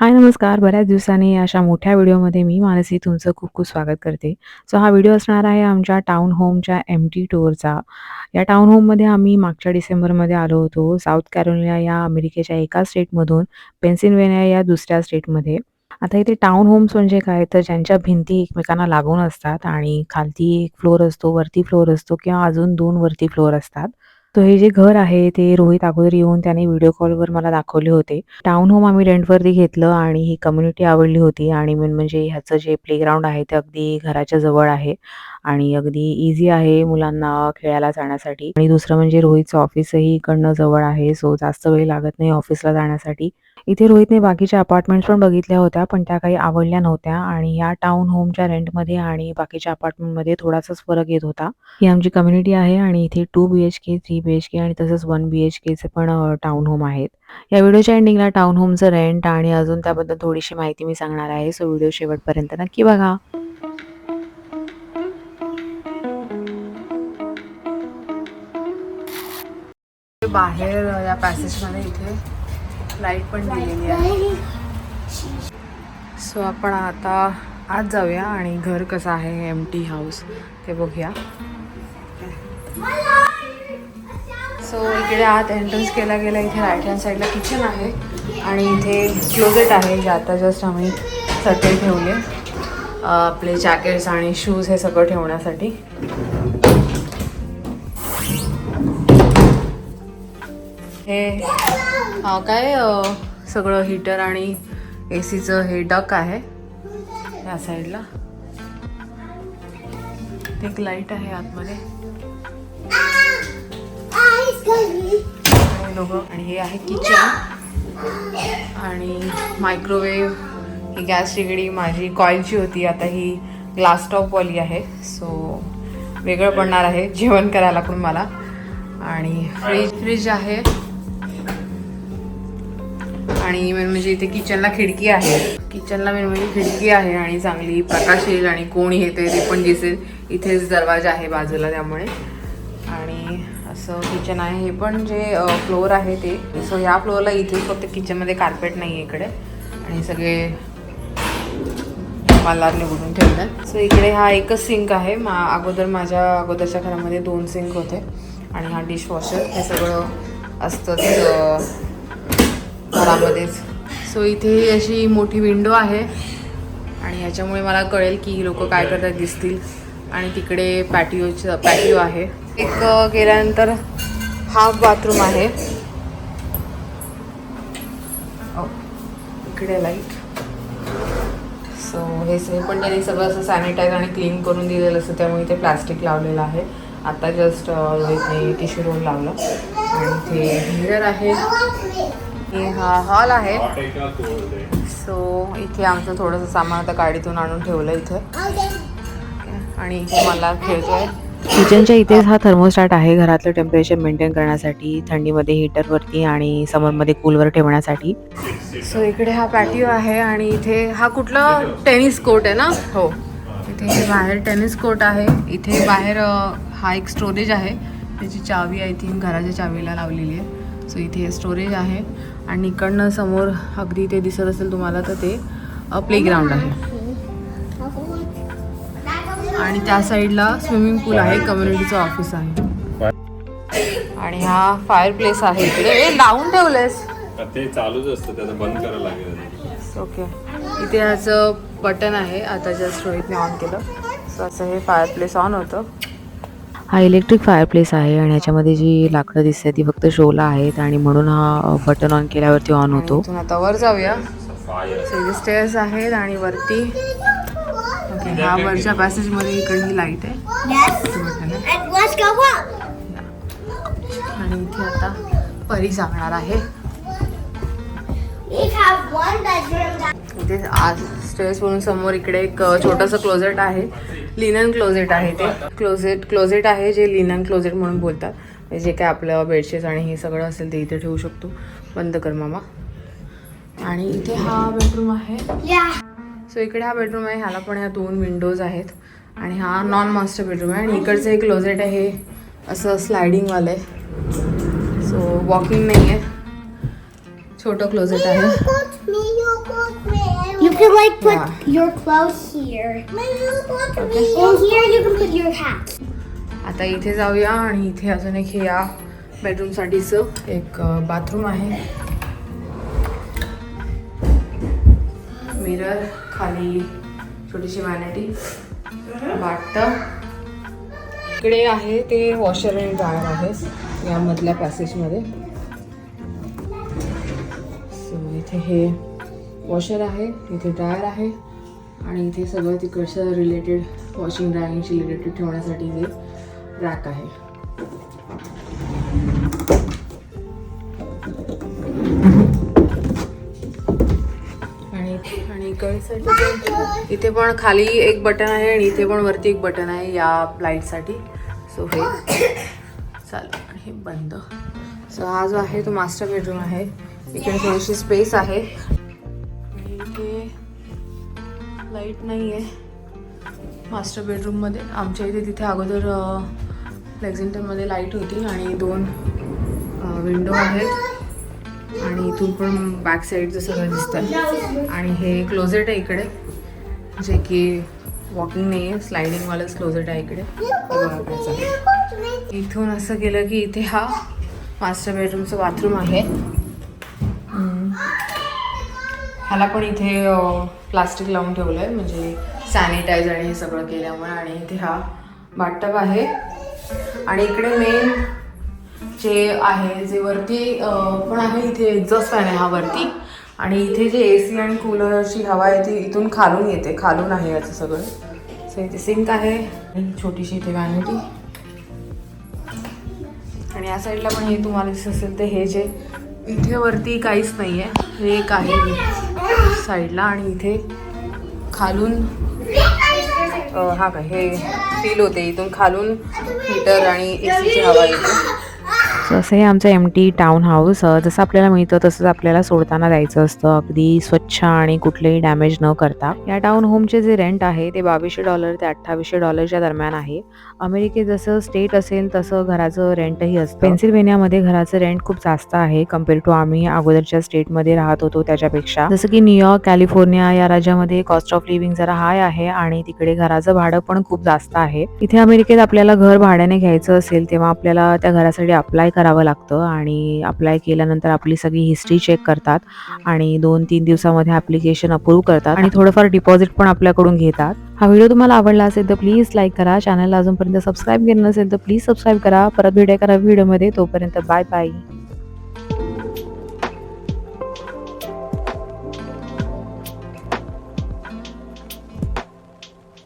हाय नमस्कार. बऱ्याच दिवसांनी अशा मोठ्या व्हिडिओमध्ये मी मानसी तुमचं खूप-खूप स्वागत करते. सो हा व्हिडिओ असणार आहे आमच्या टाउन होमच्या एम टी टूरचा. या टाउन होममध्ये आम्ही मागच्या डिसेंबरमध्ये आलो होतो. साऊथ कॅरोलिना या अमेरिकेच्या एका स्टेटमधून पेन्सिल्वेनिया या दुसऱ्या स्टेटमध्ये. आता इथे टाउन होम्स म्हणजे काय तर ज्यांच्या भिंती एकमेकांना लागून असतात आणि खालती एक फ्लोअर असतो, वरती फ्लोअर असतो किंवा अजून दोन वरती फ्लोअर असतात. तर हे जे घर आहे ते रोहित अगोदर येऊन त्याने व्हिडिओ कॉलवर मला दाखवले होते. टाउन होम आम्ही रेंटवरती घेतलं आणि ही कम्युनिटी आवडली होती आणि मेन म्हणजे ह्याचं जे प्लेग्राऊंड आहे ते अगदी घराच्या जवळ आहे आणि अगदी इझी आहे मुलांना खेळायला जाण्यासाठी आणि दुसरं म्हणजे रोहितचं ऑफिसही इकडनं जवळ आहे. सो जास्त वेळ लागत नाही ऑफिसला जाण्यासाठी. इथे रोहितने बाकीच्या अपार्टमेंट्स पण बघितल्या होत्या, पण त्या काही आवडल्या नव्हत्या आणि या टाउन होमच्या रेंटमध्ये आणि बाकीच्या अपार्टमेंटमध्ये थोडासाच फरक येत होता. ही आमची कम्युनिटी आहे आणि इथे two B H K three B H K आणि तसंच वन बी एच केचे पण टाउन होम आहेत. या व्हिडिओच्या एंडिंगला टाउन होमचं रेंट आणि अजून त्याबद्दल थोडीशी माहिती मी सांगणार आहे. सो व्हिडिओ शेवटपर्यंत नक्की बघा. बाहेर या पॅसेजमध्ये इथे लाइट पण दिलेली आहे. सो आपण आता आत जाऊया आणि घर कसं आहे एम टी हाऊस ते बघूया. सो इकडे आत एंट्रन्स केला गेला इथे राईट हँड साईडला किचन आहे आणि इथे क्लोजेट आहे जे आता जस्ट आम्ही सटे ठेवले आपले जॅकेट्स आणि शूज हे सगळं ठेवण्यासाठी हे काय सगळं हीटर आणि ए सीचं हे डक आहे. या साईडला एक लाइट आहे आतमध्ये. आणि हे आहे किचन आणि मायक्रोवेव्ह ही गॅस शेगडी माझी कॉईलची होती. आता ही ग्लास टॉपवाली आहे. सो वेगळं पडणार आहे. जेवण करायला पण मला. आणि फ्रीज फ्रीज आहे. आणि मेन म्हणजे इथे किचनला खिडकी आहे. किचनला मेन म्हणजे खिडकी आहे आणि चांगली प्रकाश येईल आणि कोण येते ते पण दिसेल. इथेच दरवाजा आहे बाजूला त्यामुळे. आणि असं किचन आहे. हे पण जे फ्लोअर आहे ते. सो या फ्लोअरला इथे फक्त किचनमध्ये कार्पेट नाही आहे इकडे. आणि सगळे मला निवडून ठेवतात. सो इकडे हा एकच सिंक आहे. मा अगोदर माझ्या अगोदरच्या घरामध्ये दोन सिंक होते. आणि हा डिशवॉशर हे सगळं असतंच घरामध्येच. सो इथे ही अशी मोठी विंडो आहे. आणि ह्याच्यामुळे मला कळेल की लोक काय करतात दिसतील. आणि तिकडे पॅटिओचं पॅटिओ आहे. एक गेल्यानंतर हाफ बाथरूम आहे. ओ, इकडे लाइट सो हे से पण त्यांनी सगळं असं सॅनिटाईज आणि क्लीन करून दिलेलं असतं त्यामुळे इथे प्लास्टिक लावलेलं आहे. आता जस्ट टिश्यू रोल लावलं. आणि इथे मिरर आहे. हे हा हॉल आहे. सो इथे आमचं थोडंसं सामान आता गाडीतून आणून ठेवलं इथे. आणि इथे मला खेळतोय. किचनच्या इथेच हा थर्मोस्टॅट आहे घरातलं टेम्परेचर मेंटेन करण्यासाठी थंडीमध्ये हीटरवरती आणि समरमध्ये कूलवर ठेवण्यासाठी. सो इकडे हा पॅटिओ आहे आणि इथे हा कुठला टेनिस कोर्ट आहे ना? हो. इथे हे बाहेर टेनिस कोर्ट आहे. इथे बाहेर हा एक स्टोरेज आहे. त्याची चावी आय थिंक घराच्या चावीला लावलेली आहे. सो इथे स्टोरेज आहे. आणि इकडनं समोर अगदी ते दिसत असेल तुम्हाला तर ते प्लेग्राऊंड आहे. आणि त्या साईडला स्विमिंग पूल आहे कम्युनिटीचं ऑफिस आहे. आणि हा फायर प्लेस आहे इकडे. ए, लावून ठेवलंयस. ते चालूच असतं त्याला बंद करायला लागेल ओके. इथे ह्याचं बटन आहे आता जस्ट रोहितने ऑन केलं. सो असं हे फायर प्लेस ऑन होतं. हा इलेक्ट्रिक फायर प्लेस आहे आणि ह्याच्यामध्ये जी लाकडं दिसते ती फक्त शोला आहेत आणि म्हणून हा बटन ऑन केल्यावरती ऑन होतो. आता वर जाऊया. स्टेअर्स आहेत आणि वरती ओके ह्या वरच्या पॅसेजमध्ये इकडे ही लाइट आहे. आणि इथे आता परी जाणार आहे. इथे आज स्टेअर्स वरून समोर इकडे एक छोटंसं क्लोजेट आहे. लिनन क्लोजेट आहे ते. क्लोजेट क्लोजेट आहे जे लिनन क्लोजेट म्हणून बोलतात. म्हणजे जे काय आपलं बेडशीट आणि हे सगळं असेल ते इथे ठेवू शकतो. बंद कर मामा. आणि इथे हा बेडरूम आहे. सो इकडे हा बेडरूम आहे. ह्याला पण ह्या दोन विंडोज आहेत. आणि हा नॉन मास्टर बेडरूम आहे. आणि इकडचं एक क्लोजेट आहे. हे असं स्लायडिंगवालं आहे सो वॉकिंग नाही आहे छोटं क्लोजेट आहे You can like put Yeah. your clothes here. And here you can put your hat. आता इथे जाऊया आणि इथे अजून एक हे या बेडरूमसाठीचं एक बाथरूम आहे मिरर खाली छोटीशी वॅनिटी वाटतं इकडे आहे ते वॉशर आणि ड्रायर आहे यामधल्या पॅसेजमध्ये इथे हे वॉशर आहे इथे ड्रायर आहे आणि इथे सगळं तिकडचं रिलेटेड वॉशिंग ड्रायिंगशी रिलेटेड ठेवण्यासाठी हे रॅक आहे. आणि आणि इकडे इथे पण खाली एक बटन आहे आणि इथे पण वरती एक बटन आहे या लाईटसाठी सो हे चालू आणि हे बंद. सो हा जो आहे तो मास्टर बेडरूम आहे. इकडे थोडीशी स्पेस आहे. आणि इथे लाइट नाही आहे मास्टर बेडरूममध्ये आमच्या इथे तिथे अगोदर लेक्झिंटनमध्ये लाइट होती आणि दोन विंडो आहेत. आणि इथून पण बॅक साईडचं सगळं दिसतं आणि हे क्लोजेट आहे इकडे. जे की वॉकिंग नाही आहे स्लायडिंगवालंच क्लोजेट आहे इकडे. इथून असं केलं की इथे हा मास्टर बेडरूमचं बाथरूम आहे. ह्याला पण इथे प्लास्टिक लावून ठेवलं आहे म्हणजे सॅनिटाईज आणि हे सगळं केल्यामुळे आणि इथे हा बाटप आहे. आणि इकडे मेन जे आहे जे वरती पण आहे इथे एक्झॉस्ट फॅन आहे हा वरती. आणि इथे जे ए सी आणि कूलरची हवा आहे ती इथून खालून येते. खालून आहे याचं सगळं. सो इथे सिंक आहे. आणि छोटीशी इथे वॅनिटी आणि या साईडला पण हे तुम्हाला दिसत असेल तर हे जे इथे वरती काहीच नाही आहे हे एक आहे साईडला आणि इथे खालून हा काय हे फील होते. इथून खालून हीटर आणि ए सीची हवा येते. सो असं हे आमचं एम टी टाऊन हाऊस जसं आपल्याला मिळतं तसंच आपल्याला सोडताना द्यायचं असतं. अगदी स्वच्छ आणि कुठलेही डॅमेज न करता. या टाऊन होमचे जे रेंट आहे ते बावीसशे डॉलर ते अठ्ठावीसशे डॉलरच्या दरम्यान आहे. अमेरिकेत जसं स्टेट असेल तसं घराचं रेंटही असतं. पेन्सिल्वेनियामध्ये घराचं रेंट खूप जास्त आहे कंपेअर टू आम्ही अगोदरच्या स्टेटमध्ये राहत होतो त्याच्यापेक्षा. जसं की न्यूयॉर्क कॅलिफोर्निया या राज्यामध्ये कॉस्ट ऑफ लिव्हिंग जरा हाय आहे आणि तिकडे घराचं भाडं पण खूप जास्त आहे. इथे अमेरिकेत आपल्याला घर भाड्याने घ्यायचं असेल तेव्हा आपल्याला त्या घरासाठी अप्लाय करावं लागतं आणि अप्लाय केल्यानंतर आपली सगळी हिस्ट्री चेक करतात आणि दोन तीन दिवसामध्ये ॲप्लिकेशन अप्रूव्ह करतात आणि थोडंफार डिपॉझिट पण आपल्याकडून घेतात. हा व्हिडिओ तुम्हाला आवडला असेल तर प्लीज लाईक करा. चॅनलला अजूनपर्यंत सबस्क्राईब केलं नसेल तर प्लीज सबस्क्राईब करा. परत व्हिडिओ करा व्हिडिओमध्ये तोपर्यंत बाय बाय